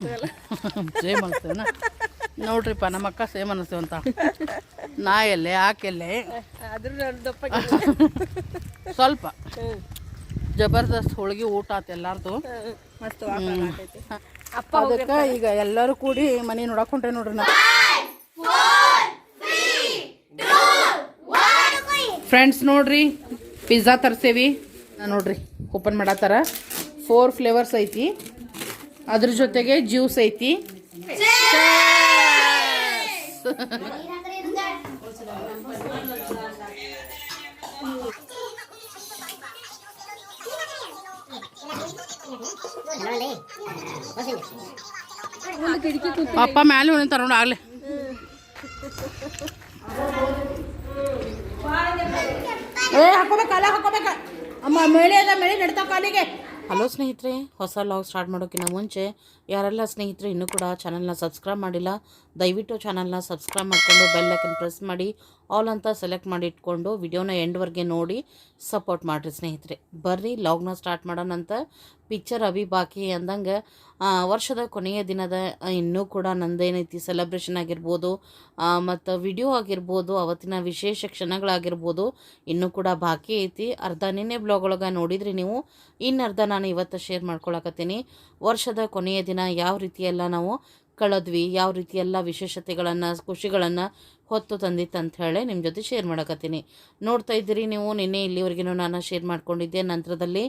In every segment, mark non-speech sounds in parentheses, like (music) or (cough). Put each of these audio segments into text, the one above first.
(laughs) Same ಅನಿಸ್ತೇನ ನೋಡ್ರಿಪ್ಪ ನಮ್ಮ ಅಕ್ಕ same ಅನಿಸ್ತೇವೆ ಅಂತ. ನಾ ಎಲ್ಲೆ ಆಕೆಲ್ಲೆ ಸ್ವಲ್ಪ. ಜಬರ್ದಸ್ತ್ ಹೋಳಿಗೆ ಊಟ ಆತ ಎಲ್ಲಾರ್ದು. ಅದಕ್ಕೆ ಈಗ ಎಲ್ಲರೂ ಕೂಡಿ ಮನೆ ನೋಡಕೊಂಡ್ರೆ ಹೊಂಟೆ ನೋಡ್ರಿ ನಾ. ಫ್ರೆಂಡ್ಸ್ ನೋಡ್ರಿ ಪಿಜ್ಜಾ ತರ್ಸೇವಿ. ನೋಡ್ರಿ ಓಪನ್ ಮಾಡತ್ತಾರ ಫೋರ್ ಫ್ಲೇವರ್ಸ್ ಐತಿ. ಅದ್ರ ಜೊತೆಗೆ ಜ್ಯೂಸ್ ಐತಿ. ಅಪ್ಪ ಮ್ಯಾಲೆ ಉಳಿತಾರ ನೋಡಿ ಆಗ್ಲೇ. ಏ, ಹಾಕೋಬೇಕ, ಅಲ್ಲ ಹಾಕೋಬೇಕ. ಅಮ್ಮ, ಮೇಳೆ ಅದ, ಮೇಳೆ ನಡ್ತಾ ಕಾಲಿಗೆ. ಹಲೋ ಸ್ನೇಹಿತರೆ ಹೊಸ ಲಾಗ್ ಸ್ಟಾರ್ಟ್ ಮಾಡೋಕ್ಕಿಂತ ಮುಂಚೆ ಯಾರೆಲ್ಲ ಸ್ನೇಹಿತರು ಇನ್ನೂ ಕೂಡ ಚಾನಲ್ನ ಸಬ್ಸ್ಕ್ರೈಬ್ ಮಾಡಿಲ್ಲ, ದಯವಿಟ್ಟು ಚಾನಲ್ನ ಸಬ್ಸ್ಕ್ರೈಬ್ ಮಾಡಿಕೊಂಡು ಬೆಲ್ ಲೈಕನ್ ಪ್ರೆಸ್ ಮಾಡಿ, ಆಲ್ ಅಂತ ಸೆಲೆಕ್ಟ್ ಮಾಡಿ ಇಟ್ಕೊಂಡು ವಿಡಿಯೋನ ಎಂಡ್ವರೆಗೆ ನೋಡಿ ಸಪೋರ್ಟ್ ಮಾಡಿರಿ ಸ್ನೇಹಿತರೆ. ಬರ್ರಿ, ಲಾಗ್ನ ಸ್ಟಾರ್ಟ್ ಮಾಡೋಣಂತ ಪಿಕ್ಚರ್ ಅಭಿ ಬಾಕಿ ಅಂದಂಗೆ ವರ್ಷದ ಕೊನೆಯ ದಿನದ ಇನ್ನೂ ಕೂಡ ನಂದೇನೈತಿ ಸೆಲೆಬ್ರೇಷನ್ ಆಗಿರ್ಬೋದು ಮತ್ತು ವಿಡಿಯೋ ಆಗಿರ್ಬೋದು, ಅವತ್ತಿನ ವಿಶೇಷ ಕ್ಷಣಗಳಾಗಿರ್ಬೋದು, ಇನ್ನೂ ಕೂಡ ಬಾಕಿ ಐತಿ. ಅರ್ಧ ನಿನ್ನೆ ಬ್ಲಾಗ್ ಒಳಗೆ ನೋಡಿದ್ರಿ ನೀವು. ಇನ್ನು ಅರ್ಧ ನಾನು ಇವತ್ತು ಶೇರ್ ಮಾಡ್ಕೊಳಕತ್ತೀನಿ. ವರ್ಷದ ಕೊನೆಯ ದಿನ ಯಾವ ರೀತಿಯೆಲ್ಲ ನಾವು ಕಳೆದ್ವಿ, ಯಾವ ರೀತಿ ಎಲ್ಲ ವಿಶೇಷತೆಗಳನ್ನು, ಖುಷಿಗಳನ್ನು ಹೊತ್ತು ತಂದಿತ್ತು ಅಂತ ಹೇಳಿ ನಿಮ್ಮ ಜೊತೆ ಶೇರ್ ಮಾಡಕತ್ತೀನಿ. ನೋಡ್ತಾ ಇದ್ದೀರಿ ನೀವು, ನಿನ್ನೆ ಇಲ್ಲಿವರೆಗೂ ನಾನು ಶೇರ್ ಮಾಡ್ಕೊಂಡಿದ್ದೆ. ನಂತರದಲ್ಲಿ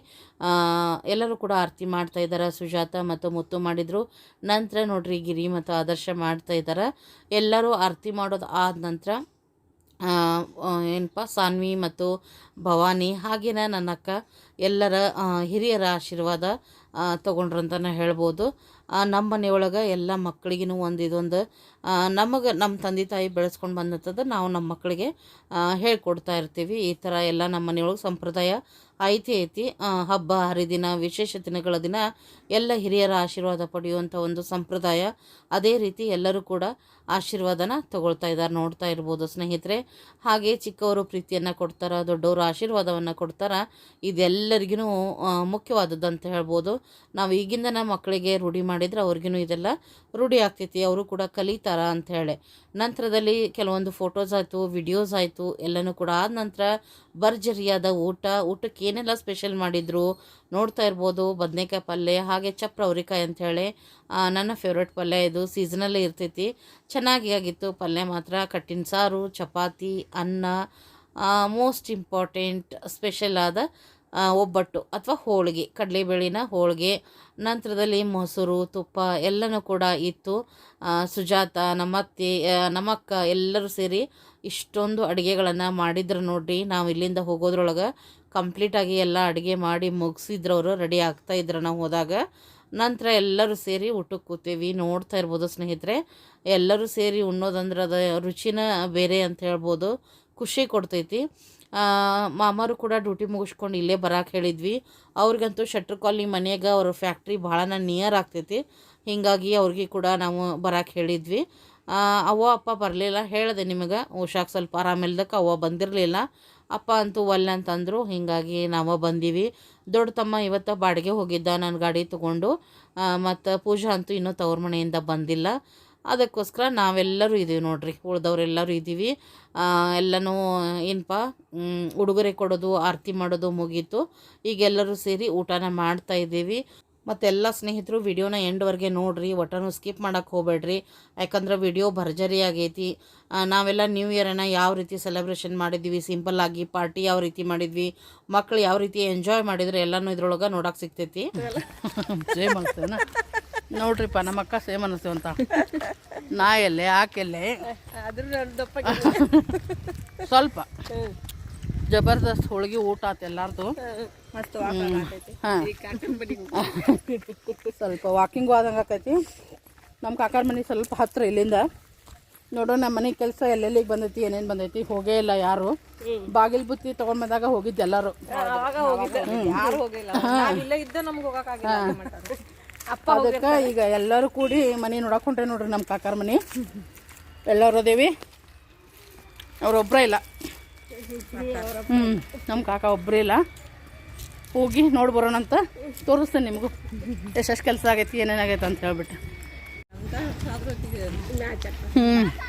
ಎಲ್ಲರೂ ಕೂಡ ಆರತಿ ಮಾಡ್ತಾ ಇದ್ದಾರೆ ಸುಜಾತ ಮತ್ತು ಮುತ್ತು ಮಾಡಿದರು. ನಂತರ ನೋಡ್ರಿ ಗಿರಿ ಮತ್ತು ಆದರ್ಶ ಮಾಡ್ತಾ ಇದ್ದಾರೆ ಎಲ್ಲರೂ ಆರತಿ ಮಾಡೋದು ಆದ ನಂತರ ಏನಪ್ಪ ಸಾನ್ವಿ ಮತ್ತು ಭವಾನಿ ಹಾಗೇನ ನನ್ನ ಅಕ್ಕ ಎಲ್ಲರ ಹಿರಿಯರ ಆಶೀರ್ವಾದ ತೊಗೊಂಡ್ರಂತನ ಹೇಳ್ಬೋದು. ಆ, ನಮ್ಮ ಮನೆಯೊಳಗೆ ಎಲ್ಲ ಮಕ್ಕಳಿಗೂ ಒಂದು ಇದೊಂದು ನಮಗೆ ನಮ್ಮ ತಂದೆ ತಾಯಿ ಬೆಳೆಸ್ಕೊಂಡು ಬಂದಂಥದ್ದು ನಾವು ನಮ್ಮ ಮಕ್ಕಳಿಗೆ ಹೇಳ್ಕೊಡ್ತಾ ಇರ್ತೀವಿ. ಈ ಥರ ಎಲ್ಲ ನಮ್ಮ ಮನೆಯೊಳಗೆ ಸಂಪ್ರದಾಯ ಐತಿ ಐತಿ. ಹಬ್ಬ ಹರಿದಿನ ವಿಶೇಷ ದಿನಗಳ ದಿನ ಎಲ್ಲ ಹಿರಿಯರ ಆಶೀರ್ವಾದ ಪಡೆಯುವಂಥ ಒಂದು ಸಂಪ್ರದಾಯ. ಅದೇ ರೀತಿ ಎಲ್ಲರೂ ಕೂಡ ಆಶೀರ್ವಾದನ ತಗೊಳ್ತಾ ಇದ್ದಾರೆ, ನೋಡ್ತಾ ಇರ್ಬೋದು ಸ್ನೇಹಿತರೆ. ಹಾಗೆ ಚಿಕ್ಕವರು ಪ್ರೀತಿಯನ್ನು ಕೊಡ್ತಾರೆ, ದೊಡ್ಡವರು ಆಶೀರ್ವಾದವನ್ನು ಕೊಡ್ತಾರೆ. ಇದೆಲ್ಲರಿಗೂ ಮುಖ್ಯವಾದದ್ದು ಅಂತ ಹೇಳ್ಬೋದು. ನಾವು ಈಗಿಂದ ನಮ್ಮ ಮಕ್ಕಳಿಗೆ ರೂಢಿ ಮಾಡಿದರೆ ಅವ್ರಿಗೂ ಇದೆಲ್ಲ ರೂಢಿ ಆಗ್ತೈತಿ, ಅವರು ಕೂಡ ಕಲಿತಾರ ಅಂತ ಹೇಳಿ. ನಂತರದಲ್ಲಿ ಕೆಲವೊಂದು ಫೋಟೋಸ್ ಆಯಿತು, ವಿಡಿಯೋಸ್ ಆಯಿತು, ಎಲ್ಲನೂ ಕೂಡ ಆದ ನಂತರ ಭರ್ಜರಿಯಾದ ಊಟ ಊಟಕ್ಕೆ ಏನೆಲ್ಲ ಸ್ಪೆಷಲ್ ಮಾಡಿದರು? ನೋಡ್ತಾ ಇರ್ಬೋದು. ಬದನೆಕಾಯಿ ಪಲ್ಯ, ಹಾಗೆ ಚಪ್ರ ಅವ್ರಿಕಾಯಿ ಅಂಥೇಳಿ ನನ್ನ ಫೇವ್ರೆಟ್ ಪಲ್ಯ ಇದು. ಸೀಸನಲ್ಲೇ ಇರ್ತೈತಿ. ಚೆನ್ನಾಗಿ ಆಗಿತ್ತು. ಪಲ್ಯ ಮಾತ್ರ. ಕಟ್ಟಿನ ಸಾರು, ಚಪಾತಿ, ಅನ್ನ ಮೋಸ್ಟ್ ಇಂಪಾರ್ಟೆಂಟ್ ಸ್ಪೆಷಲ್ ಆದ ಒಬ್ಬಟ್ಟು ಅಥವಾ ಹೋಳಿಗೆ. ಕಡಲೆಬೇಳಿನ ಹೋಳಿಗೆ, ನಂತರದಲ್ಲಿ ಮೊಸರು, ತುಪ್ಪ ಎಲ್ಲನೂ ಕೂಡ ಇತ್ತು. ಸುಜಾತ, ನಮ್ಮತ್ತೆ ನಮ್ಮಕ್ಕ ಎಲ್ಲರೂ ಸೇರಿ ಇಷ್ಟೊಂದು ಅಡುಗೆಗಳನ್ನು ಮಾಡಿದ್ರೆ ನೋಡ್ರಿ. ನಾವು ಇಲ್ಲಿಂದ ಹೋಗೋದ್ರೊಳಗೆ ಕಂಪ್ಲೀಟಾಗಿ ಎಲ್ಲ ಅಡುಗೆ ಮಾಡಿ ಮುಗಿಸಿದ್ರು ಅವರು ರೆಡಿ ಆಗ್ತಾ ಇದ್ರು ನಾವು ಹೋದಾಗ. ನಂತರ ಎಲ್ಲರೂ ಸೇರಿ ಊಟಕ್ಕೆ ಕೂತೀವಿ. ನೋಡ್ತಾ ಇರ್ಬೋದು ಸ್ನೇಹಿತರೆ. ಎಲ್ಲರೂ ಸೇರಿ ಉಣ್ಣೋದಂದ್ರೆ ಅದು ರುಚಿನ ಬೇರೆ ಅಂತ ಹೇಳ್ಬೋದು. ಖುಷಿ ಕೊಡ್ತೈತಿ. ಮಾಮರು ಕೂಡ ಡ್ಯೂಟಿ ಮುಗಿಸ್ಕೊಂಡು ಇಲ್ಲೇ ಬರಕ್ಕೆ ಹೇಳಿದ್ವಿ. ಅವ್ರಿಗಂತೂ ಶಟ್ರ್ ಕಾಲಿ ಮನೆಯಾಗ ಅವ್ರ ಫ್ಯಾಕ್ಟ್ರಿ ಭಾಳನ ನಿಯರ್ ಆಗ್ತೈತಿ. ಹೀಗಾಗಿ ಅವ್ರಿಗೆ ಕೂಡ ನಾವು ಬರಕ್ಕೆ ಹೇಳಿದ್ವಿ. ಅವ್ವ, ಅಪ್ಪ ಬರಲಿಲ್ಲ. ಹೇಳಿದೆ ನಿಮಗೆ ಉಷಾಕ್ ಸ್ವಲ್ಪ ಆರಾಮಿಲ್ದಕ್ಕೆ ಅವ್ವ ಬಂದಿರಲಿಲ್ಲ. ಅಪ್ಪ ಅಂತೂ ಒಲ್ಲೆ ಅಂತಂದರು, ಹೀಗಾಗಿ ನಾವು ಬಂದೀವಿ. ದೊಡ್ಡ ತಮ್ಮ ಇವತ್ತು ಬಾಡಿಗೆ ಹೋಗಿದ್ದ ನನ್ನ ಗಾಡಿ ತೊಗೊಂಡು. ಮತ್ತು ಪೂಜಾ ಅಂತೂ ಇನ್ನೂ ತವ್ರ ಮನೆಯಿಂದ ಬಂದಿಲ್ಲ. ಅದಕ್ಕೋಸ್ಕರ ನಾವೆಲ್ಲರೂ ಇದ್ದೀವಿ ನೋಡ್ರಿ ಉಳ್ದವ್ರೆಲ್ಲರೂ ಇದ್ದೀವಿ ಎಲ್ಲನೂ ಏನಪ್ಪ ಉಡುಗೊರೆ ಕೊಡೋದು, ಆರತಿ ಮಾಡೋದು ಮುಗೀತು. ಈಗೆಲ್ಲರೂ ಸೇರಿ ಊಟನ ಮಾಡ್ತಾ ಇದ್ದೀವಿ ಮತ್ತೆಲ್ಲ ಸ್ನೇಹಿತರು ವಿಡಿಯೋನ ಎಂಡ್ವರೆಗೆ ನೋಡಿರಿ ಒಟ್ಟನೂ ಸ್ಕಿಪ್ ಮಾಡೋಕ್ಕೆ ಹೋಗಬೇಡ್ರಿ. ಯಾಕಂದ್ರೆ ವಿಡಿಯೋ ಭರ್ಜರಿ ಆಗೈತಿ. ನಾವೆಲ್ಲ ನ್ಯೂ ಇಯರನ್ನು ಯಾವ ರೀತಿ ಸೆಲೆಬ್ರೇಷನ್ ಮಾಡಿದ್ವಿ ಸಿಂಪಲ್ ಆಗಿ ಪಾರ್ಟಿ ಯಾವ ರೀತಿ ಮಾಡಿದ್ವಿ ಮಕ್ಕಳು ಯಾವ ರೀತಿ ಎಂಜಾಯ್ ಮಾಡಿದ್ರೆ ಎಲ್ಲನೂ ಇದ್ರೊಳಗೆ ನೋಡೋಕೆ ಸಿಗ್ತೈತಿ. (laughs) ಸೇಮ್ ಅನಿಸ್ತೇನ ನೋಡ್ರಿಪ್ಪ ನಮ್ಮ ಅಕ್ಕ ಸೇಮ್ ಅನಿಸ್ತೇವೆ ಅಂತ ನಾ ಎಲ್ಲೆ ಆಕೆಲ್ಲೆ ಸ್ವಲ್ಪ. ಜಬರ್ದಸ್ತ್ ಹೋಳಿಗೆ ಊಟ ಆತ ಎಲ್ಲಾರ್ದು. ಹಾಂ. ಸ್ವಲ್ಪ ವಾಕಿಂಗು ಆದಂಗೆ ಆಕೈತಿ. ನಮ್ಮ ಕಾಕಾರ ಮನೆ ಸ್ವಲ್ಪ ಹತ್ತಿರ ಇಲ್ಲಿಂದ. ನೋಡೋ ನಮ್ಮ ಮನೆ ಕೆಲಸ ಎಲ್ಲೆಲ್ಲಿಗೆ ಬಂದೈತಿ ಏನೇನು ಬಂದೈತಿ ಹೋಗೇ ಇಲ್ಲ ಯಾರು. ಬಾಗಿಲು ಬುತ್ತಿ ತೊಗೊಂಡ್ ಬಂದಾಗ ಹೋಗಿದ್ದೆ ಎಲ್ಲರೂ. ಅದಕ್ಕೆ ಈಗ ಎಲ್ಲರೂ ಕೂಡಿ ಮನೆ ನೋಡಾಕೊಂಡ್ರೆ ನೋಡ್ರಿ ನಮ್ಮ ಕಾಕಾರ ಮನೆ. ಎಲ್ಲರೂ ಅದೇವಿ. ಅವ್ರೊಬ್ಬರೇ ಇಲ್ಲ. ಹ್ಞೂ ನಮ್ಮ ಕಾಕ ಒಬ್ಬರೇ ಇಲ್ಲ. ಹೋಗಿ ನೋಡಿ ಬರೋಣ ಅಂತ ತೋರಿಸ್ತೇನೆ ನಿಮಗೂ. ಎಷ್ಟೆಷ್ಟು ಕೆಲಸ ಆಗೈತಿ ಏನೇನಾಗೈತೆ ಅಂತ ಹೇಳ್ಬಿಟ್ಟು. ಹ್ಞೂ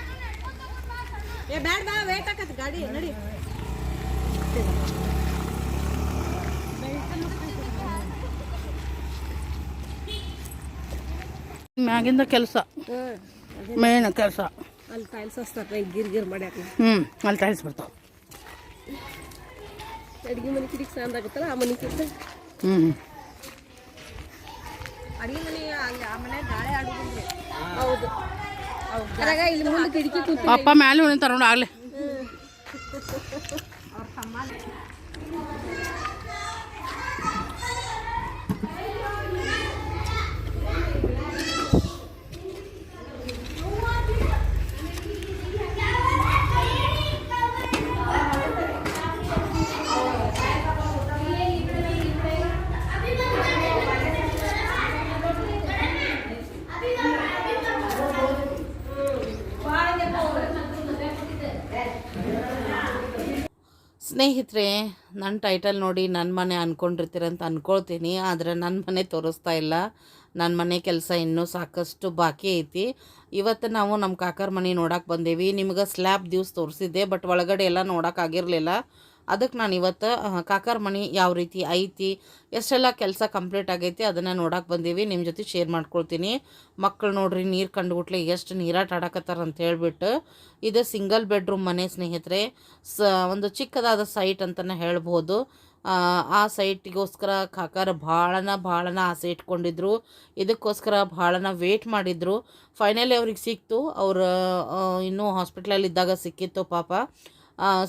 ಮ್ಯಾಗಿಂದ ಕೆಲಸ. ಮೇನ್ ಕೆಲಸ. ಅಲ್ಲಿ ಟೈಲ್ಸ್ ಹಚ್ತಾರೆ ಗಿರ್ ಗಿರ್ ಮಾಡ್ಯಾಕ ಹ್ಞೂ ಅಲ್ಲಿ ಟೈಲ್ಸ್ ಬರ್ತಾವೆ. ಅಡಿಗೆ ಮನೆ ಕಿಡಿಗೆ ಸಾಂದ್ ಆಗುತ್ತಲ್ಲ ಆ ಮನೆ ಕಿತ್ತ ಹ್ಞೂ ಅಡಿಗೆ ಮನೆ ಅಲ್ಲಿ ಆ ಮನೆ ಗಾಳಿ ಆಡೋದು ಹೌದು. ಅದ್ರಾಗ ಇಲ್ಲಿ ಮುಂದೆ ಕಿಟಕಿ ಕೂತು ಅಪ್ಪ ಮ್ಯಾಲೆ ತರೋಣ ಆಗ್ಲಿ. ಅವ್ರ ಸ್ನೇಹಿತರೆ ನನ್ನ ಟೈಟಲ್ ನೋಡಿ ನನ್ನ ಮನೆ ಅಂದ್ಕೊಂಡಿರ್ತೀರಂತ ಅಂದ್ಕೊಳ್ತೀನಿ ಆದರೆ ನನ್ನ ಮನೆ ತೋರಿಸ್ತಾ ಇಲ್ಲ. ನನ್ನ ಮನೆ ಕೆಲಸ ಇನ್ನೂ ಸಾಕಷ್ಟು ಬಾಕಿ ಐತಿ. ಇವತ್ತು ನಾವು ನಮ್ಮ ಕಾಕರ್ ಮನೆ ನೋಡಕ್ಕೆ ಬಂದೇವಿ. ನಿಮ್ಗೆ ಸ್ಲ್ಯಾಬ್ ದಿವ್ಸ ತೋರಿಸಿದ್ದೆ ಬಟ್ ಒಳಗಡೆ ಎಲ್ಲ ನೋಡೋಕ್ಕಾಗಿರಲಿಲ್ಲ ಅದಕ್ಕೆ ನಾನು ಇವತ್ತು ಕಾಕರ ಮಣಿ ಯಾವ ರೀತಿ ಐತಿ ಎಷ್ಟೆಲ್ಲ ಕೆಲಸ ಕಂಪ್ಲೀಟ್ ಆಗೈತಿ ಅದನ್ನು ನೋಡೋಕೆ ಬಂದೀವಿ. ನಿಮ್ಮ ಜೊತೆ ಶೇರ್ ಮಾಡ್ಕೊಳ್ತೀನಿ. ಮಕ್ಕಳು ನೋಡ್ರಿ ನೀರು ಕಂಡುಗುಟ್ಲೆ ಎಷ್ಟು ನೀರಾಟ ಆಡಕತ್ತಾರ ಅಂತ ಹೇಳಿಬಿಟ್ಟು. ಇದು ಸಿಂಗಲ್ ಬೆಡ್ರೂಮ್ ಮನೆ ಸ್ನೇಹಿತರೆ. ಸ ಒಂದು ಚಿಕ್ಕದಾದ ಸೈಟ್ ಅಂತಲೇ ಹೇಳ್ಬೋದು. ಆ, ಸೈಟಿಗೋಸ್ಕರ ಕಾಕಾರ ಭಾಳನ ಭಾಳನ ಆಸೆ ಇಟ್ಕೊಂಡಿದ್ರು. ಇದಕ್ಕೋಸ್ಕರ ಭಾಳನ ವೇಟ್ ಮಾಡಿದ್ರು. ಫೈನಲಿ ಅವ್ರಿಗೆ ಸಿಕ್ತು. ಅವರು ಇನ್ನೂ ಹಾಸ್ಪಿಟ್ಲಲ್ಲಿ ಇದ್ದಾಗ ಸಿಕ್ಕಿತ್ತು ಪಾಪ.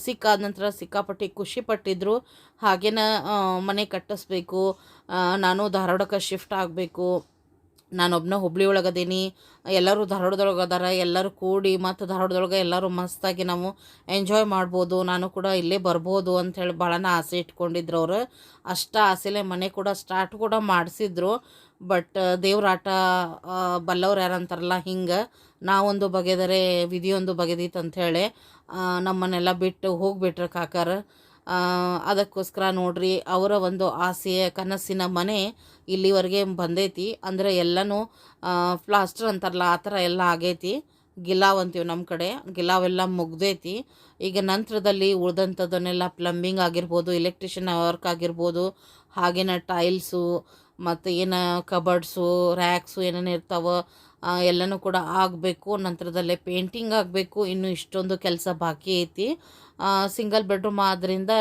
ಸಿಕ್ಕಾದ ನಂತರ ಸಿಕ್ಕಾಪಟ್ಟೆ ಖುಷಿ ಪಟ್ಟಿದ್ರು. ಹಾಗೇನ ಮನೆ ಕಟ್ಟಿಸ್ಬೇಕು. ನಾನು ಧಾರವಾಡಕ್ಕೆ ಶಿಫ್ಟ್ ಆಗಬೇಕು. ನಾನೊಬ್ಬನ ಹುಬ್ಳಿ ಒಳಗದೀನಿ. ಎಲ್ಲರೂ ಧಾರವಾಡದೊಳಗೆ ಅದಾರ. ಎಲ್ಲರೂ ಕೂಡಿ ಮತ್ತು ಧಾರವಾಡದೊಳಗೆ ಎಲ್ಲರೂ ಮಸ್ತಾಗಿ ನಾವು ಎಂಜಾಯ್ ಮಾಡ್ಬೋದು. ನಾನು ಕೂಡ ಇಲ್ಲೇ ಬರ್ಬೋದು ಅಂಥೇಳಿ ಭಾಳನ ಆಸೆ ಇಟ್ಕೊಂಡಿದ್ರು ಅವರು. ಅಷ್ಟ ಆಸೆಲೆ ಮನೆ ಕೂಡ ಸ್ಟಾರ್ಟ್ ಕೂಡ ಮಾಡಿಸಿದ್ರು. ಬಟ್ ದೇವ್ರಾಟ ಬಲ್ಲವ್ರು ಯಾರಂತಾರಲ್ಲ ಹಿಂಗೆ, ನಾವೊಂದು ಬಗೆದರೆ ವಿಧಿಯೊಂದು ಬಗೆದಿತ್ತು ಅಂಥೇಳಿ ನಮ್ಮನ್ನೆಲ್ಲ ಬಿಟ್ಟು ಹೋಗ್ಬಿಟ್ರು ಕಾಕಾರ. ಅದಕ್ಕೋಸ್ಕರ ನೋಡ್ರಿ, ಅವರ ಒಂದು ಆಸೆಯ ಕನಸಿನ ಮನೆ ಇಲ್ಲಿವರೆಗೆ ಬಂದೈತಿ. ಅಂದರೆ ಎಲ್ಲನೂ ಪ್ಲಾಸ್ಟರ್ ಅಂತಾರಲ್ಲ, ಆ ಥರ ಎಲ್ಲ ಆಗೈತಿ. ಗಿಲಾವ್ ಅಂತೀವಿ ನಮ್ಮ ಕಡೆ ಗಿಲಾವೆಲ್ಲ ಮುಗ್ದೈತಿ. ಈಗ ನಂತರದಲ್ಲಿ ಉಳಿದಂಥದ್ದನ್ನೆಲ್ಲ ಪ್ಲಂಬಿಂಗ್ ಆಗಿರ್ಬೋದು ಎಲೆಕ್ಟ್ರಿಷಿಯನ್ ವರ್ಕ್ ಆಗಿರ್ಬೋದು, ಹಾಗೇನ ಟೈಲ್ಸು ಮತ್ತು ಏನು ಕಬರ್ಡ್ಸು ರ್ಯಾಕ್ಸು ಏನೇನು ಇರ್ತಾವೆ ಎಲ್ಲನೂ ಕೂಡ ಆಗಬೇಕು. ನಂತರದಲ್ಲೇ ಪೇಂಟಿಂಗ್ ಆಗಬೇಕು. ಇನ್ನು ಇಷ್ಟೊಂದು ಕೆಲಸ ಬಾಕಿ ಐತಿ. ಸಿಂಗಲ್ ಬೆಡ್ರೂಮ್ ಆದ್ದರಿಂದ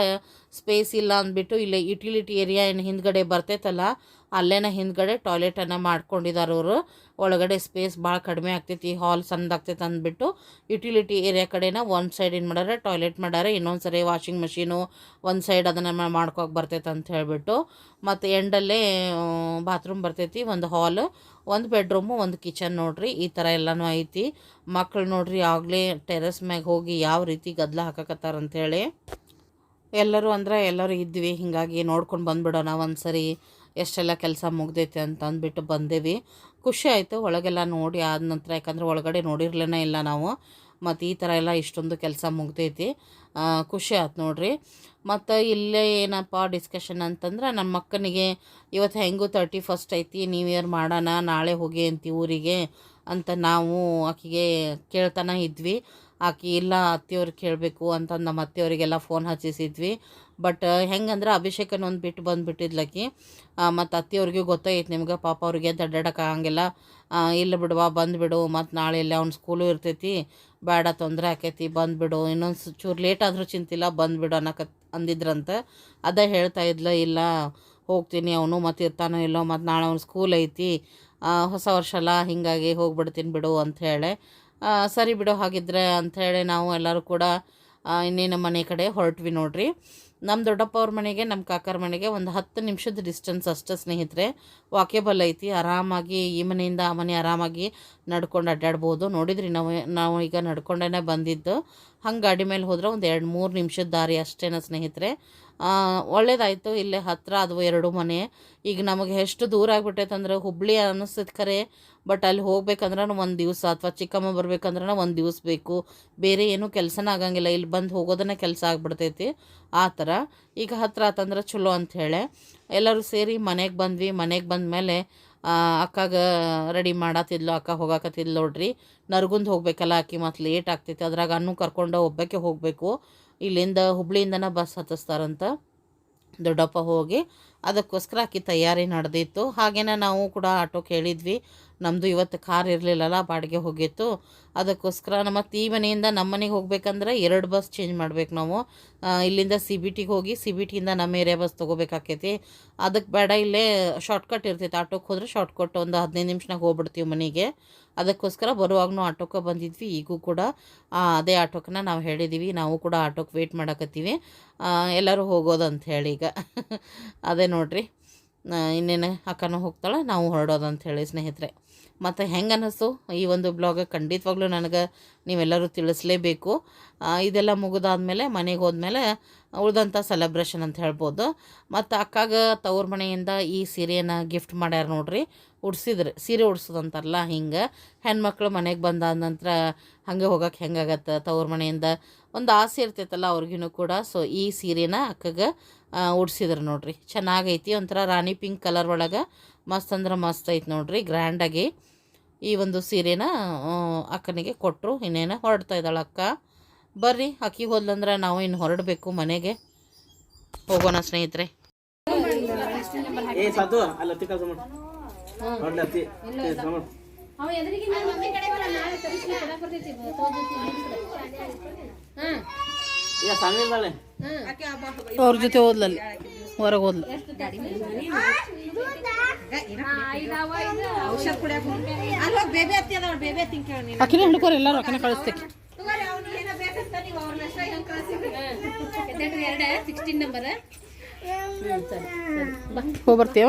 ಸ್ಪೇಸ್ ಇಲ್ಲ ಅಂದ್ಬಿಟ್ಟು ಇಲ್ಲೇ ಯುಟಿಲಿಟಿ ಏರಿಯಾ ಏನು ಹಿಂದ್ಗಡೆ ಬರ್ತೈತಲ್ಲ ಅಲ್ಲೇನ ಹಿಂದ್ಗಡೆ ಟಾಯ್ಲೆಟನ್ನು ಮಾಡ್ಕೊಂಡಿದ್ದಾರೆ ಅವರು. ಒಳಗಡೆ ಸ್ಪೇಸ್ ಭಾಳ ಕಡಿಮೆ ಆಗ್ತೈತಿ ಹಾಲ್ ಸಣ್ಣದಾಗ್ತೈತೆ ಅಂದ್ಬಿಟ್ಟು ಯುಟಿಲಿಟಿ ಏರಿಯಾ ಕಡೆನ ಒಂದು ಸೈಡ್ ಏನು ಮಾಡ್ಯಾರ ಟಾಯ್ಲೆಟ್ ಮಾಡ್ಯಾರ ಇನ್ನೊಂದು ಸರಿ ವಾಷಿಂಗ್ ಮಷೀನು ಒಂದು ಸೈಡ್ ಅದನ್ನು ಮಾಡ್ಕೋಕೆ ಬರ್ತೈತೆ ಅಂತ ಹೇಳಿಬಿಟ್ಟು. ಮತ್ತು ಎಂಡಲ್ಲೇ ಬಾತ್ರೂಮ್ ಬರ್ತೈತಿ, ಒಂದು ಹಾಲ್ ಒಂದು ಬೆಡ್ರೂಮು ಒಂದು ಕಿಚನ್ ನೋಡ್ರಿ, ಈ ಥರ ಎಲ್ಲನೂ ಐತಿ. ಮಕ್ಕಳು ನೋಡ್ರಿ ಆಗಲೇ ಟೆರೆಸ್ ಮ್ಯಾಗ ಹೋಗಿ ಯಾವ ರೀತಿ ಗದ್ದಲ ಹಾಕಕತ್ತಾರಂಥೇಳಿ ಎಲ್ಲರೂ ಅಂದ್ರೆ ಎಲ್ಲರೂ ಇದ್ವಿ, ಹೀಗಾಗಿ ನೋಡ್ಕೊಂಡು ಬಂದ್ಬಿಡೋಣ ಒಂದು ಸರಿ ಎಷ್ಟೆಲ್ಲ ಕೆಲಸ ಮುಗ್ದೈತೆ ಅಂತ ಅಂದ್ಬಿಟ್ಟು ಬಂದೇವಿ. ಖುಷಿ ಆಯಿತು, ಒಳಗೆಲ್ಲ ನೋಡಿ ಆದ ನಂತರ, ಯಾಕಂದ್ರೆ ಒಳಗಡೆ ನೋಡಿರ್ಲೇ ಇಲ್ಲ ನಾವು. ಮತ್ತು ಈ ಥರ ಎಲ್ಲ ಇಷ್ಟೊಂದು ಕೆಲಸ ಮುಗ್ದೈತಿ. ಖುಷಿ ಆಯ್ತು ನೋಡ್ರಿ. ಮತ್ತು ಇಲ್ಲೇ ಏನಪ್ಪ ಡಿಸ್ಕಷನ್ ಅಂತಂದ್ರೆ ನನ್ನ ಮಕ್ಕನಿಗೆ ಇವತ್ತು ಹೆಂಗೂ ತರ್ಟಿ ಫಸ್ಟ್ ಐತಿ ನ್ಯೂ ಇಯರ್ ಮಾಡೋಣ, ನಾಳೆ ಹೋಗಿ ಅಂತಿ ಊರಿಗೆ ಅಂತ ನಾವು ಆಕೆಗೆ ಕೇಳ್ತಾನೆ ಇದ್ವಿ. ಆಕೆ ಇಲ್ಲ ಅತ್ತೆಯವ್ರಿಗೆ ಕೇಳಬೇಕು ಅಂತ ನಮ್ಮ ಅತ್ತೆಯವರಿಗೆಲ್ಲ ಫೋನ್ ಹಚ್ಚಿಸಿದ್ವಿ. ಬಟ್ ಹೆಂಗಂದ್ರೆ ಅಭಿಷೇಕನ ಒಂದು ಬಿಟ್ಟು ಬಂದುಬಿಟ್ಟಿದ್ಲಕ್ಕಿ ಮತ್ತು ಅತ್ತಿಯವ್ರಿಗೂ ಗೊತ್ತಾಯ್ತು ನಿಮ್ಗೆ. ಪಾಪ ಅವ್ರಿಗೆ ದಡ್ಡಾಡೋಕ್ಕಾಗಂಗಿಲ್ಲ ಇಲ್ಲ ಬಿಡುವ, ಬಂದುಬಿಡು. ಮತ್ತು ನಾಳೆ ಇಲ್ಲಿ ಅವ್ನ ಸ್ಕೂಲು ಇರ್ತೈತಿ. ಬೇಡ ತೊಂದರೆ ಆಕೈತಿ, ಬಂದುಬಿಡು. ಇನ್ನೊಂದು ಚೂರು ಲೇಟ್ ಆದರೂ ಚಿಂತಿಲ್ಲ, ಬಂದುಬಿಡು ಅನ್ನಕ ಅಂದಿದ್ರಂತೆ. ಅದೇ ಹೇಳ್ತಾ ಇದ್ಲ, ಇಲ್ಲ, ಹೋಗ್ತೀನಿ ಅವನು, ಮತ್ತು ಇರ್ತಾನೋ ಇಲ್ಲೋ, ಮತ್ತು ನಾಳೆ ಅವ್ನು ಸ್ಕೂಲ್ ಐತಿ. ಹೊಸ ವರ್ಷ ಅಲ್ಲ, ಹೀಗಾಗಿ ಹೋಗ್ಬಿಡ್ತೀನಿ ಬಿಡು ಅಂಥೇಳಿ ಸರಿ ಬಿಡು, ಹಾಗಿದ್ರೆ ಅಂಥೇಳಿ ನಾವು ಎಲ್ಲರೂ ಕೂಡ ಇನ್ನೇನು ಮನೆ ಕಡೆ ಹೊರಟ್ವಿ ನೋಡ್ರಿ. ನಮ್ಮ ದೊಡ್ಡಪ್ಪ ಅವ್ರ ಮನೆಗೆ ನಮ್ಮ ಕಾಕರ ಮನೆಗೆ ಒಂದು ಹತ್ತು ನಿಮಿಷದ ಡಿಸ್ಟೆನ್ಸ್ ಅಷ್ಟೇ ಸ್ನೇಹಿತರೆ. ವಾಕೇಬಲ್ ಐತಿ, ಆರಾಮಾಗಿ ಈ ಮನೆಯಿಂದ ಆ ಮನೆ ಆರಾಮಾಗಿ ನಡ್ಕೊಂಡು ಅಡ್ಡಾಡ್ಬೋದು ನೋಡಿದ್ರಿ ನಾವು ನಾವು ಈಗ ನಡ್ಕೊಂಡೇ ಬಂದಿದ್ದು. ಹಂಗೆ ಗಾಡಿ ಮೇಲೆ ಹೋದ್ರೆ ಒಂದು ಎರಡು ಮೂರು ನಿಮಿಷದ ದಾರಿ ಅಷ್ಟೇನ ಸ್ನೇಹಿತರೆ. ಒಳ್ಳೇದಾಯಿತು, ಇಲ್ಲೇ ಹತ್ತಿರ ಅದು ಎರಡು ಮನೆ. ಈಗ ನಮಗೆ ಎಷ್ಟು ದೂರ ಆಗಿಬಿಟ್ಟೈತೆ ಅಂದ್ರೆ ಹುಬ್ಳಿ ಅನ್ನಿಸ್ತೈತೆ ಖರೆ ಬಟ್ ಅಲ್ಲಿ ಹೋಗ್ಬೇಕಂದ್ರೆ ಒಂದು ದಿವಸ ಅಥವಾ ಚಿಕ್ಕಮ್ಮ ಬರ್ಬೇಕಂದ್ರೆ ಒಂದು ದಿವಸ ಬೇಕು. ಬೇರೆ ಏನೂ ಕೆಲಸನ ಆಗಂಗಿಲ್ಲ, ಇಲ್ಲಿ ಬಂದು ಹೋಗೋದನ್ನ ಕೆಲಸ ಆಗ್ಬಿಡ್ತೈತಿ, ಆ ಥರ. ಈಗ ಹತ್ತಿರ ಆತಂದ್ರೆ ಚಲೋ ಅಂಥೇಳಿ ಎಲ್ಲರೂ ಸೇರಿ ಮನೆಗೆ ಬಂದ್ವಿ, ಮನೆಗೆ ಬಂದಮೇಲೆ ಅಕ್ಕಾಗ ರೆಡಿ ಮಾಡತ್ತಿದ್ಲು ಅಕ್ಕ ಹೋಗಾಕತ್ತಿದ್ಲು ನೋಡ್ರಿ. ನರ್ಗುಂದು ಹೋಗ್ಬೇಕಲ್ಲ, ಆಕಿ ಮತ್ತು ಲೇಟ್ ಆಗ್ತೈತಿ, ಅದ್ರಾಗ ಅನ್ನು ಕರ್ಕೊಂಡು ಒಬ್ಬಕ್ಕೆ ಹೋಗಬೇಕು. ಇಲ್ಲಿಂದ ಹುಬ್ಳಿಯಿಂದನ ಬಸ್ ಹತ್ತಿಸ್ತಾರಂತ. ದೊಡ್ಡಪ್ಪ ಹೋಗಿ ಅದಕ್ಕೋಸ್ಕರ ಆಕೆ ತಯಾರಿ ನಡೆದಿತ್ತು. ಹಾಗೇನ ನಾವು ಕೂಡ ಆಟೋ ಹೇಳಿದ್ವಿ ನಮ್ಮದು ಇವತ್ತು ಕಾರ್ ಇರಲಿಲ್ಲಲ್ಲ, ಬಾಡಿಗೆ ಹೋಗಿತ್ತು. ಅದಕ್ಕೋಸ್ಕರ ಮತ್ತು ಈ ಮನೆಯಿಂದ ನಮ್ಮ ಮನೆಗೆ ಹೋಗ್ಬೇಕಂದ್ರೆ ಎರಡು ಬಸ್ ಚೇಂಜ್ ಮಾಡ್ಬೇಕು ನಾವು. ಇಲ್ಲಿಂದ ಸಿ ಬಿ ಟಿಗೆ ಹೋಗಿ ಸಿ ಬಿ ಟಿಯಿಂದ ನಮ್ಮ ಏರಿಯಾ ಬಸ್ ತೊಗೋಬೇಕಾಕೈತಿ. ಅದಕ್ಕೆ ಬೇಡ, ಇಲ್ಲೇ ಶಾರ್ಟ್ಕಟ್ ಇರ್ತೈತೆ. ಆಟೋಕ್ಕೆ ಹೋದ್ರೆ ಶಾರ್ಟ್ಕಟ್ ಒಂದು ಹದಿನೈದು ನಿಮಿಷನಾಗ ಹೋಗ್ಬಿಡ್ತೀವಿ ಮನೆಗೆ. ಅದಕ್ಕೋಸ್ಕರ ಬರುವಾಗೂ ಆಟೋಕ್ಕೆ ಬಂದಿದ್ವಿ, ಈಗೂ ಕೂಡ. ಅದೇ ಆಟೋಕನ್ನ ನಾವು ಹೇಳಿದ್ದೀವಿ ನಾವು ಕೂಡ ಆಟೋಕ್ಕೆ ವೆಯ್ಟ್ ಮಾಡಕತ್ತೀವಿ. ಎಲ್ಲರೂ ಹೋಗೋದು ಅಂತ ಹೇಳಿ ಈಗ. (laughs) ಅದೇ ನೋಡಿರಿ. ಇನ್ನೇನು ಅಕ್ಕನೂ ಹೋಗ್ತಾಳೆ, ನಾವು ಹೊರಡೋದು ಅಂತ ಹೇಳಿ ಸ್ನೇಹಿತರೆ. ಮತ್ತು ಹೆಂಗೆ ಅನ್ನಿಸ್ತು ಈ ಒಂದು ಬ್ಲಾಗ್ ಖಂಡಿತವಾಗ್ಲೂ ನನಗೆ ನೀವೆಲ್ಲರೂ ತಿಳಿಸ್ಲೇಬೇಕು. ಇದೆಲ್ಲ ಮುಗಿದಾದ್ಮೇಲೆ, ಮನೆಗೆ ಹೋದ್ಮೇಲೆ ಉಳಿದಂಥ ಸೆಲೆಬ್ರೇಷನ್ ಅಂತ ಹೇಳ್ಬೋದು. ಮತ್ತು ಅಕ್ಕಾಗ ತವ್ರ ಮನೆಯಿಂದ ಈ ಸೀರೆಯನ್ನು ಗಿಫ್ಟ್ ಮಾಡ್ಯಾರ ನೋಡ್ರಿ. ಉಡ್ಸಿದ್ರು, ಸೀರೆ ಉಡ್ಸೋದಂತಾರಲ್ಲ ಹಿಂಗೆ. ಹೆಣ್ಮಕ್ಳು ಮನೆಗೆ ಬಂದಾದ ನಂತರ ಹಾಗೆ ಹೋಗಕ್ಕೆ ಹೆಂಗಾಗತ್ತೆ ತವ್ರ ಮನೆಯಿಂದ ಒಂದು ಆಸೆ ಇರ್ತೈತಲ್ಲ ಅವ್ರಿಗೂ ಕೂಡ. ಸೊ ಈ ಸೀರೆನ ಅಕ್ಕಗೆ ಉಡ್ಸಿದ್ರು ನೋಡ್ರಿ. ಚೆನ್ನಾಗೈತಿ. ಒಂಥರ ರಾಣಿ ಪಿಂಕ್ ಕಲರ್ ಒಳಗೆ. ಮಸ್ತ್ ಅಂದ್ರೆ ಮಸ್ತ್ ಐತಿ ನೋಡ್ರಿ ಗ್ರ್ಯಾಂಡಾಗಿ ಈ ಒಂದು ಸೀರೆನ ಅಕ್ಕನಿಗೆ ಕೊಟ್ಟರು ಇನ್ನೇನು ಹೊರಡ್ತಾ ಇದ್ದಾಳೆ ಅಕ್ಕ. ಬರ್ರಿ ಅಕ್ಕಿ ಹೋದ್ಲಂದ್ರೆ ನಾವು ಇನ್ನು ಹೊರಡಬೇಕು ಮನೆಗೆ. ಹೋಗೋಣ ಸ್ನೇಹಿತರೆ. ಏ ಅವ್ರ ಜೊತೆ ಹೋದ್ಲಲ್ಲಿ. ಹೊರಗೆ ನೀನು ಅಕ್ಕಿನ ಹಿಡ್ಕೋರಿ ಎಲ್ಲರೂ ಅಕ್ಕಿನ ಕಳಿಸ್ತೇನೆ ಹೋಗ್ಬರ್ತೀವ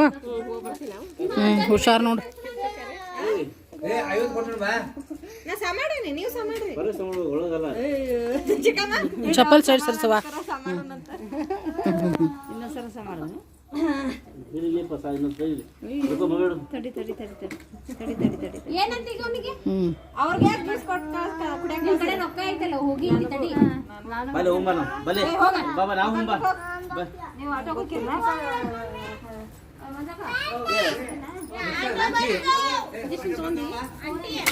ಹ್ಮ್ ಏನೋ ಬೇಕಂತ ಹೆಂಗೆ ಹೋಗಿ ನಾ ಸಾಮಾಡೀನಿ ನೀವು ಸಾಮಾಡ್ರಿ ಬರೀ ಸಮಾಡು ಒಳಗಲ್ಲ. ಚಿಕ್ಕಮ್ಮ ಚಪ್ಪಲ್ ಸೈಡ್ ಸರ್ಸವ ಹಿಡಿಲಿ ಪಸ ಇನ್ನೊಂದು ಕೈ ಹಿಡ್ಕೊ ಮಗಳು ಹ್ಞೂ ಅವ್ರಿಗೆ ಯಾಕೆ ಜ್ಯೂಸ್ ಕೊಟ್ಟು ಕಳಿಸ್ತಾ ಕುಡಿಯಾಕ ಬಲೆ ಬಲೆ. ಬಾಬಾ ನಾವು ಹೋಗ್ಬಾ. ಬಾ. ನೀವು ಆಟೋ ಹೋಗಿಲ್ಲ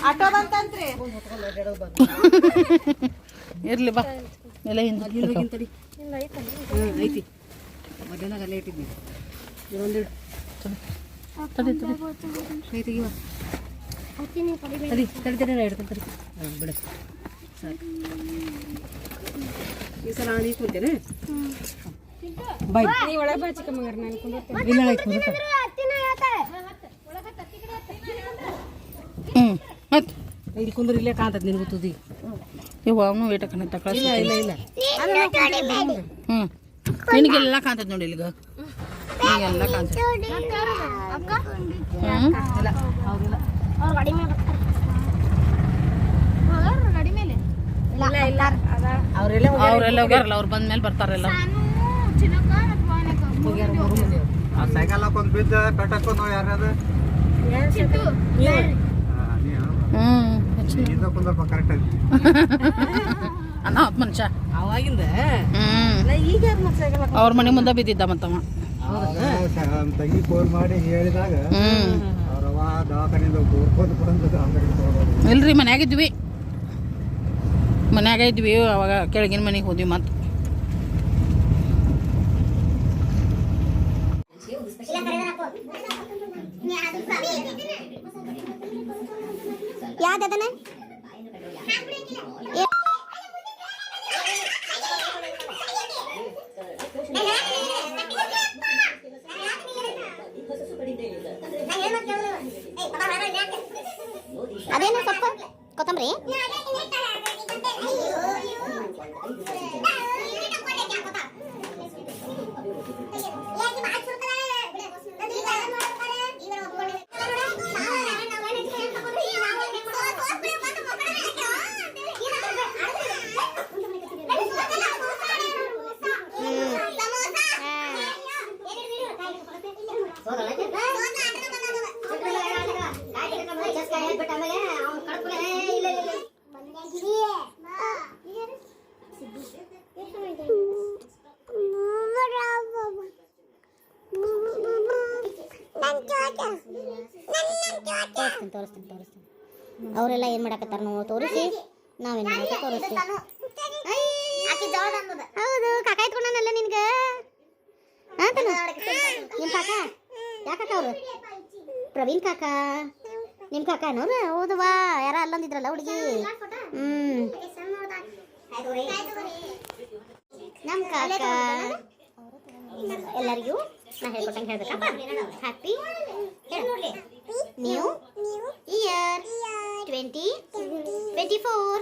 ಆಟೋ (laughs) ಬಂತಂತ್ರಿ ಇರ್ಲಿ ಬಾ. ಎಲ್ಲ ಹಿಂದೆ ಐತಿ. ಮಧ್ಯಾಹ್ನ ಅಲ್ಲೇ ಇಟ್ಟಿದ್ನಿ. ತಡಿ ತಡಿ. ಕೈ ತೆಗಿವ ತಡಿ ತಡಿ ತಡಿ ಹಿಡ್ಕೊಂಡು ತಡಿ ಹಾಂ ಬಿಡು. ಸಾಕು. ಈ ಸಲ ನಾನು ಈಗ ಕುಂತೇನೆ? ಬೈ ನೀ ಒಳಗೆ ಬಾ ಚಿಕ್ಕಮ್ಮಗಾರ. ನಾನು ಕುಂದಿರ್ತೇನೆ ಇಲ್ಲ ಆಯ್ತು ಕುಂದಿರ್ತಾರೆ ಹ್ಞೂ ಮತ್ತು ಇಲ್ಲಿ ಕುಂದ್ರ ಇಲ್ಲೇ ಕಾಣ್ತದೆ ನಿನಗೆ ತುದಿ. ಇವು ಅವನು ವೇಟ ಕಣೆ ಇಲ್ಲ ಇಲ್ಲ ಇಲ್ಲ. ಹ್ಞೂ ನಿನಗೆಲ್ಲ ಕಾಣ್ತದೆ ನೋಡಿ ಇಲ್ಲಿಗ. ನಿನಗೆಲ್ಲ ಕಾಣ್ತದೆ ಹ್ಞೂ ಇಲ್ಲ ಅವ್ರಿಲ್ಲ. ಅವರೆಲ್ಲ ಅವರೆಲ್ಲ ಹೋಗ್ಯಾರಲ್ಲ ಅವ್ರು ಬಂದ್ಮೇಲೆ ಬರ್ತಾರಲ್ಲ ಹೋಗ್ಯಾರ ಮೂರು ಮಂದಿ ಆ ಸೈಕಲ್ ಹಾಕೊಂಡ್ ಬಿದ್ದ ಪೆಟ್ಟಾಕೊಂಡ್ ಯಾರ್ಯಾರು? ಹ್ಞೂ ಅನಾಥ ಮನುಷ್ಯ. ಅವಾಗಿಂದ? ಅವ್ರ ಮನೆ ಮುಂದೆ ಬಿದ್ದಿದ್ದ ಮತ್ತವ. ತಂಗಿ ಫೋನ್ ಮಾಡಿ ಹೇಳಿದಾಗ ಇಲ್ರಿ ಮನ್ಯಾಗ ಇದ್ವಿ ಮನ್ಯಾಗ ಇದ್ವಿ ಅವಾಗ ಕೆಳಗಿನ ಮನೆಗೆ ಹೋದ್ವಿ ಮತ್ತೆ. ಯಾವ್ದದನ ಅದೇನು ಸೊಪ್ಪು ಕೊತ್ತಂಬರಿ ನಾವೇನು ಹೌದು ಕಾಕ ಇಟ್ಕೊಂಡನಲ್ಲ ನಿನ್ಗೆ? ನಿಮ್ಮ ಕಾಕ? ಯಾಕ ಅವರು? ಪ್ರವೀಣ್ ಕಾಕ? ನಿಮ್ಮ ಕಾಕ ನೋಡ್ರಿ ಹೌದವಾ ಯಾರ ಅಲ್ಲೊಂದಿದ್ರಲ್ಲ ಹುಡುಗಿ. ಹ್ಮ್. ನಮ್ಮ ಕಾಕ. ಎಲ್ಲರಿಗೂ ನಾ ಹೇಳ್ಕೊಟ್ಟಂಗೆ ಹೇಳ್ಬೇಕಪ್ಪ. Happy new year twenty twenty four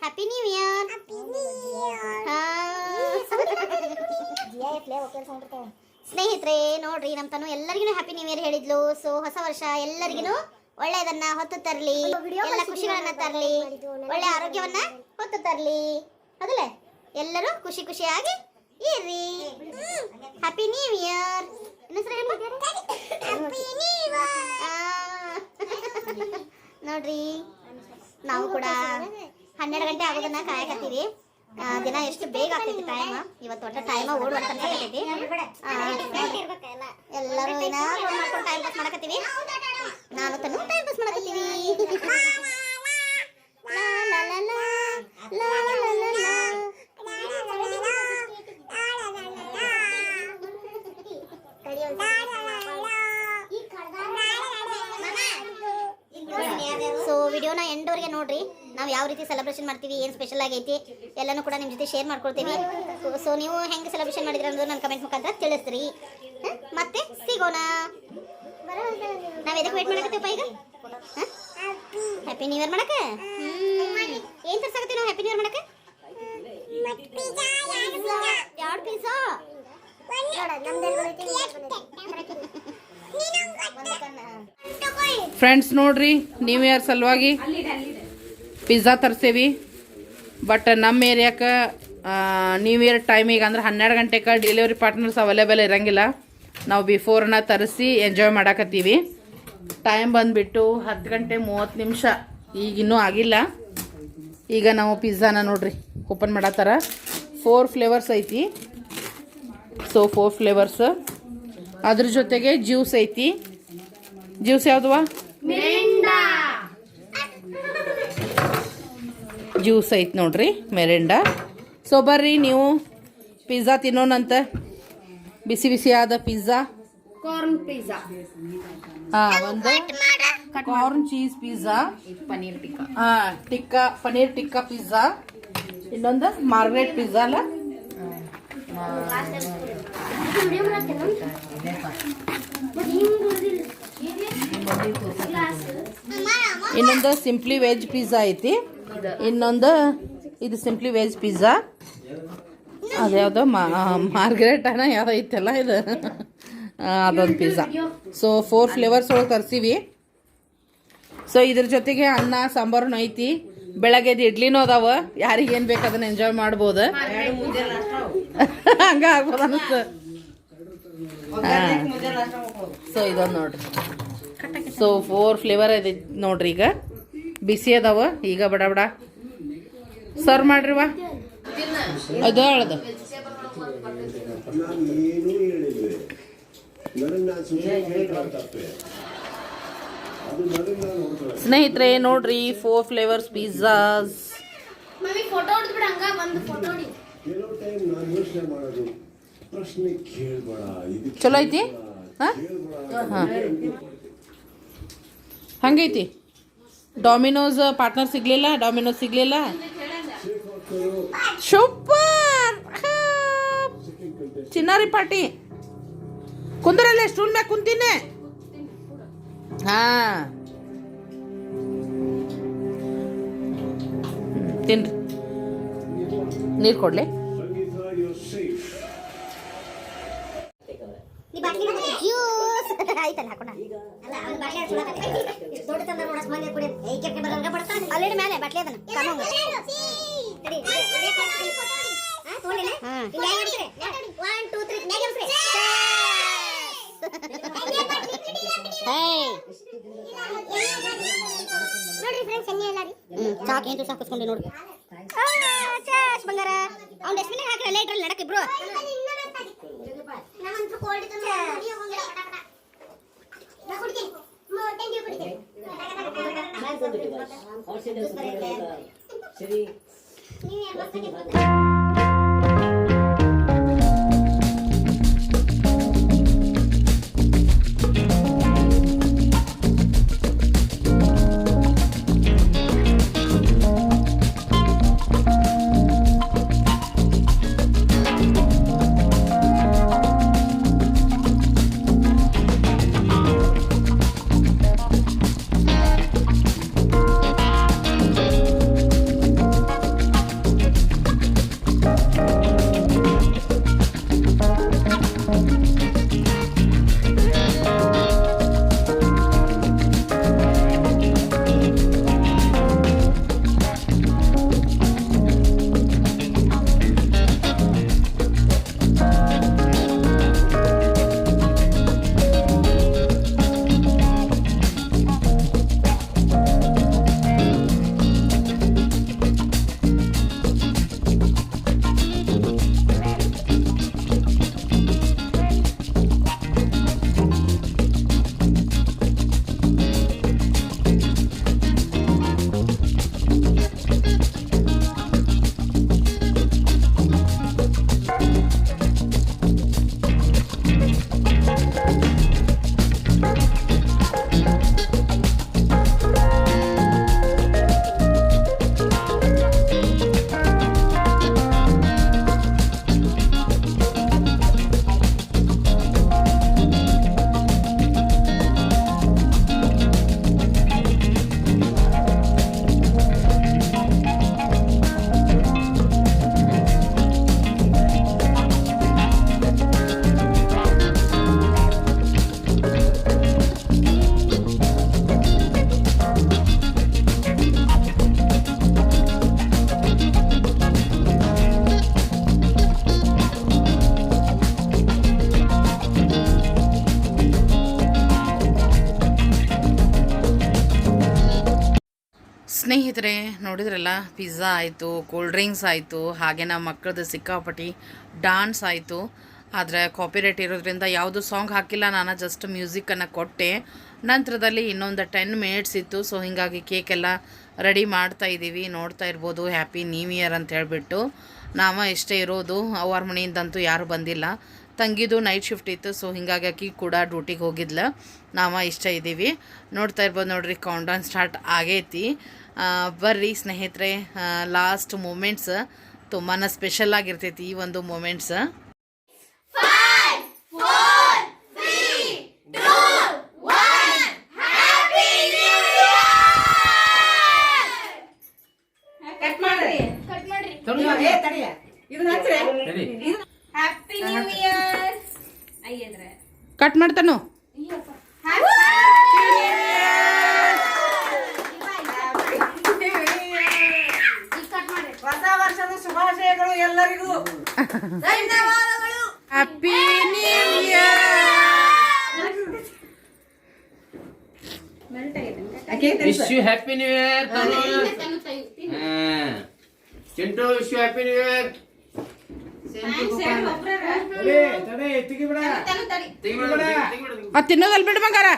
happy new year ಸ್ನೇಹಿತರೆ ನೋಡ್ರಿ ನಮ್ಮ ತನು ಎಲ್ಲರಿಗೂ ಹ್ಯಾಪಿ ನ್ಯೂ ಇಯರ್ ಹೇಳಿದ್ಲು. ಸೊ ಹೊಸ ವರ್ಷ ಎಲ್ಲರಿಗೂ ಒಳ್ಳೆಯದನ್ನ ಹೊತ್ತು ತರಲಿ. ಎಲ್ಲ ಖುಷಿಗಳನ್ನ ತರಲಿ. ಒಳ್ಳೆ ಆರೋಗ್ಯವನ್ನ ಹೊತ್ತು ತರಲಿ. ಹೌದಲ್ಲ? ಎಲ್ಲರೂ ಖುಷಿ ಖುಷಿಯಾಗಿ ಇರ್ರಿ. ಹ್ಯಾಪಿ ನ್ಯೂ ಇಯರ್ ನೋಡ್ರಿ. ನಾವು ಕೂಡ ಹನ್ನೆರಡು ಗಂಟೆ ಆಗೋದನ್ನ ಕಾಯಕತ್ತೀವಿ ದಿನ ಎಷ್ಟು ಬೇಗ ಆಗ್ತೈತಿ ಟೈಮ್ ಇವತ್ತು ಒಟ್ಟ ಟೈಮ್ ಓಡುವಂತ ಅನ್ಸಕತ್ತೈತಿ. ಎಲ್ಲರೂ ಏನಾದ್ರು ಟೈಮ್ ಪಾಸ್ ಮಾಡಕತ್ತೀವಿ ನಾನು ತನು ಟೈಮ್ ಪಾಸ್ ಮಾಡಕತ್ತೀವಿ ಲಾ, ಲಾ, ಲಾ, ಲಾ, ಲಾ, ಲಾ, ಲಾ, ಲಾ. ಸೊ ವಿಡಿಯೋನ ಎಂಡವರೆಗೆ ನೋಡ್ರಿ ನಾವು ಯಾವ ರೀತಿ ಸೆಲೆಬ್ರೇಷನ್ ಮಾಡ್ತೀವಿ, ಏನು ಸ್ಪೆಷಲ್ ಆಗೈತಿ, ಎಲ್ಲನೂ ಕೂಡ ನಿಮ್ಮ ಜೊತೆ ಶೇರ್ ಮಾಡ್ಕೊಳ್ತೀವಿ. ಸೊ ನೀವು ಹೆಂಗೆ ಸೆಲೆಬ್ರೇಷನ್ ಮಾಡಿದ್ರೆ ಅನ್ನೋದು ನನ್ನ ಕಮೆಂಟ್ ಮುಖಾಂತರ ತಿಳಿಸ್ರಿ. ಮತ್ತೆ ಸಿಗೋಣ. ನಾವು ಎದಕ್ಕೆ ವೇಟ್ ಮಾಡಕತ್ತೀವಪ್ಪ ಈಗ? ಹ್ಯಾಪಿ ನ್ಯೂ ಇಯರ್ ಮಾಡಕ್ಕೆ? ಏನು ತರ್ಸಾಕತ್ತೀವಿ ನಾವು ಹ್ಯಾಪಿ ನ್ಯೂ ಇಯರ್ ಮಾಡಕ್ಕೆ? ಫ್ರೆಂಡ್ಸ್ ನೋಡ್ರಿ ನ್ಯೂ ಇಯರ್ ಸಲುವಾಗಿ. ಪಿಜ್ಜಾ ತರ್ಸೇವಿ. ಬಟ್ ನಮ್ಮ ಏರಿಯಾಕ್ಕೆ ನ್ಯೂ ಇಯರ್ ಟೈಮಿಗೆ ಅಂದ್ರೆ ಹನ್ನೆರಡು ಗಂಟೆಗೆ ಡೆಲಿವರಿ ಪಾರ್ಟ್ನರ್ಸ್ ಅವೈಲೇಬಲ್ ಇರಂಗಿಲ್ಲ. ನಾವು ಬಿಫೋರ್ನ ತರಿಸಿ ಎಂಜಾಯ್ ಮಾಡಾಕತ್ತೀವಿ. ಟೈಮ್ ಬಂದುಬಿಟ್ಟು ಹತ್ತು ಗಂಟೆ ಮೂವತ್ತು ನಿಮಿಷ. ಈಗಿನ್ನೂ ಆಗಿಲ್ಲ. ಈಗ ನಾವು ಪಿಜ್ಜಾನ ನೋಡ್ರಿ ಓಪನ್ ಮಾಡತ್ತಾರ ಫೋರ್ ಫ್ಲೇವರ್ಸ್ ಐತಿ. ಸೊ ಫೋರ್ ಫ್ಲೇವರ್ಸ್ ಅದ್ರ ಜೊತೆಗೆ ಜ್ಯೂಸ್ ಐತಿ. ಜ್ಯೂಸ್ ಯಾವ್ದುವ? ಜ್ಯೂಸ್ ಐತೆ ನೋಡ್ರಿ ಮೆರೆಂಡ. ಸೊ ಬರ್ರಿ ನೀವು. ಪಿಜ್ಜಾ ತಿನ್ನೋಣಂತ ಬಿಸಿ ಬಿಸಿ ಆದ ಪಿಜ್ಜಾ ಕಾರ್ನ್ ಪಿಜ್ಜಾ ಹಾಂ ಒಂದು corn cheese pizza paneer tikka. ಹಾ ಟಿಕ್ಕಾ ಪನೀರ್ ಟಿಕ್ಕಾ ಪಿಜ್ಜಾ ಇನ್ನೊಂದು ಮಾರ್ಗ್ರೆಟ್ ಪಿಜ್ಜಾ ಅಲ್ಲ. ಇನ್ನೊಂದು ಸಿಂಪ್ಲಿ ವೆಜ್ ಪಿಜ್ಜಾ ಐತಿ. ಇನ್ನೊಂದು, ಇದು ಸಿಂಪ್ಲಿ ವೆಜ್ ಪಿಜ್ಜಾ ಅದ್ಯಾವುದೋ ಮಾರ್ಗ್ರೆಟ್ ಅಣ್ಣ ಯಾವುದೋ ಇತ್ತಲ್ಲ ಇದು. ಅದೊಂದು ಪಿಜ್ಜಾ ಸೊ ಫೋರ್ ಫ್ಲೇವರ್ಸ್ ಒಳಗೆ ತರಿಸೀವಿ ಸೊ ಇದ್ರ ಜೊತೆಗೆ ಅನ್ನ, ಸಾಂಬಾರು ಐತಿ ಬೆಳಗ್ಗೆದು ಇಡ್ಲಿನೂ ಅದಾವ. ಯಾರಿಗೆ ಏನು ಬೇಕು ಅದನ್ನ ಎಂಜಾಯ್ ಮಾಡ್ಬೋದು. ಹಂಗ ಆಗ್ಬೋದು ಸೊ ಇದೊಂದು ನೋಡ್ರಿ. ಸೊ ಫೋರ್ ಫ್ಲೇವರ್ ಇದೆ ನೋಡ್ರಿ ಈಗ. ಬಿಸಿ ಅದಾವ. ಈಗ ಬಡ ಬಡ. ಸರ್ವ್ ಮಾಡ್ರಿವಾ ಅದು ಅಳದು ಸ್ನೇಹಿತರೆ ನೋಡ್ರಿ ಫೋರ್ ಫ್ಲೇವರ್ಸ್ ಪಿಜ್ಜಾಸ್ ಕೆಲವು ಟೈಮ್ ನಾನು ಯೋಚನೆ ಮಾಡೋದು. ಪ್ರಶ್ನೆ ಕೇಳ್ಬೇಡ ಇದಕ್ಕೆ ಚಲೋ ಐತಿ? ಹಾಂ. ಹಂಗೈತಿ? ಡಾಮಿನೋಸ್ ಪಾರ್ಟ್ನರ್ ಸಿಗ್ಲಿಲ್ಲ ಡಾಮಿನೋಸ್ ಸಿಗ್ಲಿಲ್ಲ. ಸೂಪರ್ ಚಿನ್ನಾರಿ ಪಾರ್ಟಿ. ಕುಂದ್ರಲ್ಲೇ ಸ್ಟೂಲ್ ಮ್ಯಾಗ ಕುಂತೀನಿ. ಹಾ. ತಿನ್ರಿ. ನೀರು ಕೊಡ್ಲಿ. ಆಲ್ರೆಡಿ ಮೇಲೆ ಬಾಟ್ಲಿ ಅದನ್ನ. ಸಾಕು ಏನು ಸಾಕಿಸ್ಕೊಂಡಿ ನೋಡು. ಬಂಗಾರ. ಅವ್ನು ಡಸ್ಟ್ಬಿನ್ ಹಾಕಿರಲ್ಲ ಇಟ್ರಲ್ಲಿ ನಡಕ್ಕೆ ಇಬ್ರು. ಸ್ನೇಹಿತರೆ ನೋಡಿದ್ರಲ್ಲ ಪಿಜ್ಜಾ ಆಯಿತು ಕೂಲ್ ಡ್ರಿಂಕ್ಸ್ ಆಯಿತು, ಹಾಗೆ ನಮ್ಮ ಮಕ್ಕಳದ್ದು ಸಿಕ್ಕಾಪಟ್ಟಿ ಡಾನ್ಸ್ ಆಯಿತು. ಆದರೆ ಕಾಪಿರೈಟ್ ಇರೋದ್ರಿಂದ ಯಾವುದು ಸಾಂಗ್ ಹಾಕಿಲ್ಲ, ನಾನು ಜಸ್ಟ್ ಮ್ಯೂಸಿಕ್ಕನ್ನು ಕೊಟ್ಟೆ. ನಂತರದಲ್ಲಿ ಇನ್ನೊಂದು ಟೆನ್ ಮಿನಿಟ್ಸ್ ಇತ್ತು ಸೊ ಹೀಗಾಗಿ ಕೇಕೆಲ್ಲ ರೆಡಿ ಮಾಡ್ತಾ ಇದ್ದೀವಿ, ನೋಡ್ತಾ ಇರ್ಬೋದು ಹ್ಯಾಪಿ ನ್ಯೂ ಇಯರ್ ಅಂತ ಹೇಳಿಬಿಟ್ಟು. ನಾವ ಇಷ್ಟೇ ಇರೋದು ಅವ್ರ ಮನೆಯಿಂದಂತೂ ಯಾರು ಬಂದಿಲ್ಲ. ತಂಗಿದು ನೈಟ್ ಶಿಫ್ಟ್ ಇತ್ತು ಸೊ ಹಿಂಗಾಗಿ ಆಕಿ ಕೂಡ ಡ್ಯೂಟಿಗೆ ಹೋಗಿದ್ಲ. ನಾವ ಇಷ್ಟ ಇದ್ದೀವಿ. ನೋಡ್ತಾ ಇರ್ಬೋದು ನೋಡ್ರಿ ಕೌಂಟೌನ್ ಸ್ಟಾರ್ಟ್ ಆಗೈತಿ. ಬರ್ರಿ ಸ್ನೇಹಿತರೆ ಲಾಸ್ಟ್ ಮೂಮೆಂಟ್ಸ್ ತುಂಬಾ ಸ್ಪೆಷಲ್ ಆಗಿರ್ತೈತಿ ಈ ಒಂದು ಮೂಮೆಂಟ್ಸ್ ಹ್ಯಾಪಿ ನ್ಯೂ ಇಯರ್ ಅಯ್ಯಂದ್ರೆ. ಕಟ್ ಮಾಡ್ತಾನು ಹೊಸ ವರ್ಷದ ಶುಭಾಶಯಗಳು ಎಲ್ಲರಿಗೂ ಧನ್ಯವಾದಗಳು. Happy new year wish you happy new year Chintu wish you happy new year ತಿನ್ನೋದಲ್ ಬಿಡು ಬಂಗಾರ.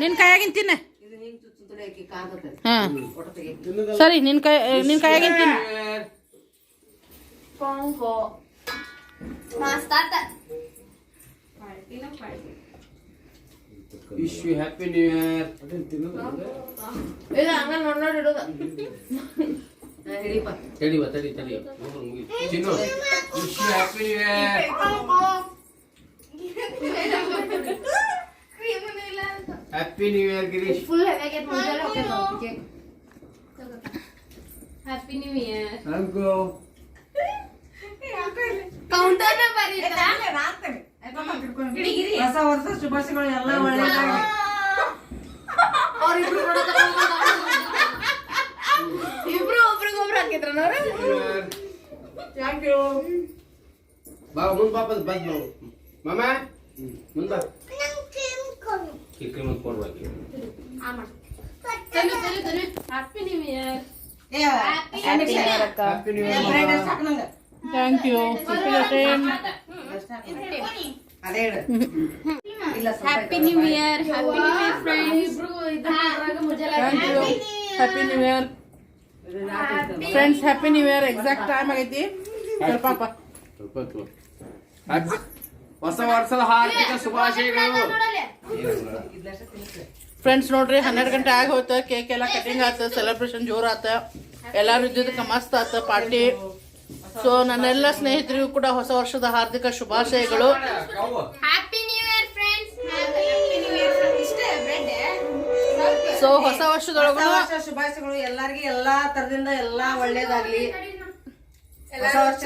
ನಿನ್ನ ಕೈಯಾಗಿನ್ ತಿನ್ನ. ಹಾಂ. ಸರಿ ನಿನ್ ಕೈ ನಿನ್ ಕೈಯಾಗಿನ್ ತಿನ್ನ. Wish you happy new year ತಡಿವ ತಡಿ ತಡಿ Chinnu wish you happy new year happy new year Girish happy new year ಹೊಸ ವರ್ಷ ಶುಭಾಶಯಗಳು ಎಲ್ಲ ಒಳ್ಳೆಯದಾಗಿ ಥ್ಯಾಂಕ್ ಯು ಬಾ ಮುಂದ್ ಪಾಪ ಬಂದ್ ನಾವು ಮಾಮ ಮುಂದ್ ಬಾ ಕಿಕ್ರಿ ಮುಂದ್ ಕೊಡ್ಬೇಕು happy new year happy new year thank you ಅದೇ ಹೇಳು happy new year happy new year friends thank you happy new year friends happy new year exact time ಆಗೈತಿ. ಸ್ವಲ್ಪ ಪಾಪ. ಸ್ವಲ್ಪ ಹೊತ್ತು. Happy- ಹೊಸ ವರ್ಷದ ಹಾರ್ದಿಕ ಶುಭಾಶಯಗಳು. ಫ್ರೆಂಡ್ಸ್ ನೋಡ್ರಿ ಹನ್ನೆರಡು ಗಂಟೆ ಆಗಿ ಹೋಯ್ತು. ಕೇಕ್ ಎಲ್ಲ ಕಟಿಂಗ್ ಆತ ಸೆಲೆಬ್ರೇಷನ್ ಜೋರ್ ಆತ ಎಲ್ಲಾರು ಇದ್ದಿದ್ದಕ್ಕೆ ಮಸ್ತ್ ಆತ ಪಾರ್ಟಿ ಸೊ ನನ್ನೆಲ್ಲ ಸ್ನೇಹಿತರಿಗೂ ಕೂಡ ಹೊಸ ವರ್ಷದ ಹಾರ್ದಿಕ ಶುಭಾಶಯಗಳು. Happy new year friends happy new year ಇಷ್ಟೇ ಬ್ರೆಡ್ ಸೊ ಹೊಸ ವರ್ಷದೊಳಗೂ ಶುಭಾಶಯಗಳು. ಎಲ್ಲರಿಗೂ ಎಲ್ಲಾ ತರದಿಂದ ಎಲ್ಲಾ ಒಳ್ಳೇದಾಗ್ಲಿ. ಹೊಸ ವರ್ಷ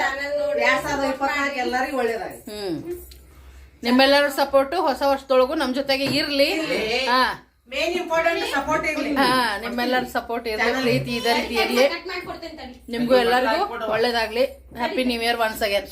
ಎರಡ್ ಸಾವಿರದ ಇಪ್ಪತ್ನಾಲ್ಕು ಎಲ್ಲರಿಗೂ ಒಳ್ಳೇದಾಗ್ಲಿ. ಹ್ಮ್. ನಿಮ್ಮೆಲ್ಲರ ಸಪೋರ್ಟ್ ಹೊಸ ವರ್ಷದೊಳಗೂ ನಮ್ ಜೊತೆಗೆ ಇರ್ಲಿ. ಹಾ. ನಿಮ್ಮೆಲ್ಲರ ಸಪೋರ್ಟ್ ಇರಲಿ ಪ್ರೀತಿ ಇದೇ ರೀತಿ ಇರ್ಲಿ. ನಿಮ್ಗೂ ಎಲ್ಲರಿಗೂ ಒಳ್ಳೇದಾಗ್ಲಿ. Happy new year once again